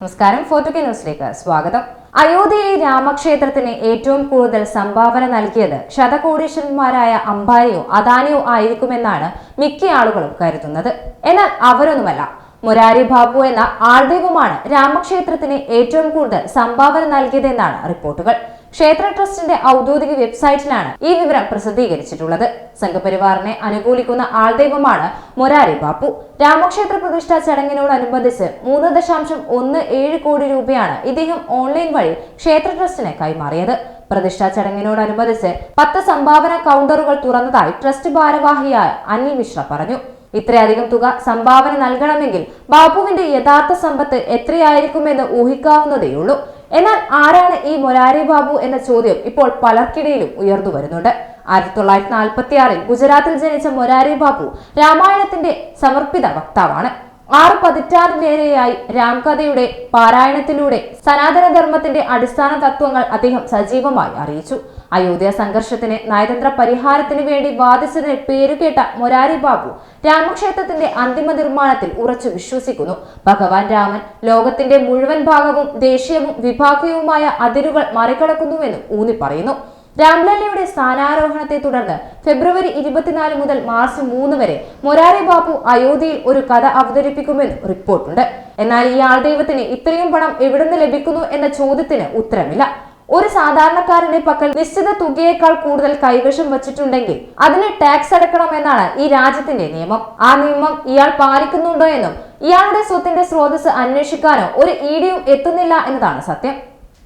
നമസ്കാരം ഫോർട്ടുകെ ന്യൂസിലേക്ക് സ്വാഗതം. അയോധ്യയിലെ രാമക്ഷേത്രത്തിന് ഏറ്റവും കൂടുതൽ സംഭാവന നൽകിയത് ശതകോടീശ്വരന്മാരായ അംബാനിയോ അദാനിയോ ആയിരിക്കുമെന്നാണ് മിക്ക ആളുകളും കരുതുന്നത്. എന്നാൽ അവരൊന്നുമല്ല. മുരാരി ബാബു എന്ന ആൾദൈവമാണ് രാമക്ഷേത്രത്തിന് ഏറ്റവും കൂടുതൽ സംഭാവന നൽകിയതെന്നാണ് റിപ്പോർട്ടുകൾ. ക്ഷേത്ര ട്രസ്റ്റിന്റെ ഔദ്യോഗിക വെബ്സൈറ്റിലാണ് ഈ വിവരം പ്രസിദ്ധീകരിച്ചിട്ടുള്ളത്. സംഘപരിവാറിനെ അനുകൂലിക്കുന്ന ആൾദൈവമാണ് മൊരാരി ബാപ്പു. രാമക്ഷേത്ര പ്രതിഷ്ഠാ ചടങ്ങിനോടനുബന്ധിച്ച് മൂന്ന് ദശാംശം ഒന്ന് ഏഴ് കോടി രൂപയാണ് ഇദ്ദേഹം ഓൺലൈൻ വഴി ക്ഷേത്ര ട്രസ്റ്റിന് കൈമാറിയത്. പ്രതിഷ്ഠാ ചടങ്ങിനോടനുബന്ധിച്ച് പത്ത് സംഭാവന കൗണ്ടറുകൾ തുറന്നതായി ട്രസ്റ്റ് ഭാരവാഹിയായ അനിൽ മിശ്ര പറഞ്ഞു. ഇത്രയധികം തുക സംഭാവന നൽകണമെങ്കിൽ ബാപ്പുവിന്റെ യഥാർത്ഥ സമ്പത്ത് എത്രയായിരിക്കുമെന്ന് ഊഹിക്കാവുന്നതേയുള്ളൂ. എന്നാൽ ആരാണ് ഈ മൊരാരി ബാബു എന്ന ചോദ്യം ഇപ്പോൾ പലർക്കിടയിലും ഉയർന്നു വരുന്നുണ്ട്. ആയിരത്തി തൊള്ളായിരത്തി നാൽപ്പത്തി ആറിൽ ഗുജറാത്തിൽ ജനിച്ച മൊരാരി ബാബു രാമായണത്തിന്റെ സമർപ്പിത വക്താവാണ്. ആറ് പതിറ്റാറിലേറെയായി രാംകഥയുടെ പാരായണത്തിലൂടെ സനാതനധർമ്മത്തിന്റെ അടിസ്ഥാന തത്വങ്ങൾ അദ്ദേഹം സജീവമായി അറിയിച്ചു. അയോധ്യ സംഘർഷത്തിന് നയതന്ത്ര പരിഹാരത്തിന് വേണ്ടി വാദിച്ചതിന് പേരുകേട്ട മൊരാരി ബാബു രാമക്ഷേത്രത്തിന്റെ അന്തിമ നിർമ്മാണത്തിൽ ഉറച്ചു വിശ്വസിക്കുന്നു. ഭഗവാൻ രാമൻ ലോകത്തിന്റെ മുഴുവൻ ഭാഗവും ദേശീയവും വിഭാഗീയവുമായ അതിരുകൾ മറികടക്കുന്നുവെന്നും ഊന്നി പറയുന്നു. രാംലല്ലയുടെ സ്ഥാനാരോഹണത്തെ തുടർന്ന് ഫെബ്രുവരി ഇരുപത്തിനാല് മുതൽ മാർച്ച് മൂന്ന് വരെ മൊരാരി ബാബു അയോധ്യയിൽ ഒരു കഥ അവതരിപ്പിക്കുമെന്ന് റിപ്പോർട്ടുണ്ട്. എന്നാൽ ഈ ആൾ ആൾദൈവത്തിന് ഇത്രയും പണം എവിടുന്ന് ലഭിക്കുന്നു എന്ന ചോദ്യത്തിന് ഉത്തരമില്ല. ഒരു സാധാരണക്കാരന്റെ പക്കൽ നിശ്ചിത തുകയേക്കാൾ കൂടുതൽ കൈവശം വച്ചിട്ടുണ്ടെങ്കിൽ അതിന് ടാക്സ് അടക്കണമെന്നാണ് ഈ രാജ്യത്തിന്റെ നിയമം. ആ നിയമം ഇയാൾ പാലിക്കുന്നുണ്ടോ എന്നും ഇയാളുടെ സ്വത്തിന്റെ സ്രോതസ് അന്വേഷിക്കാനോ ഒരു ഇഡിയും എത്തുന്നില്ല എന്നതാണ് സത്യം.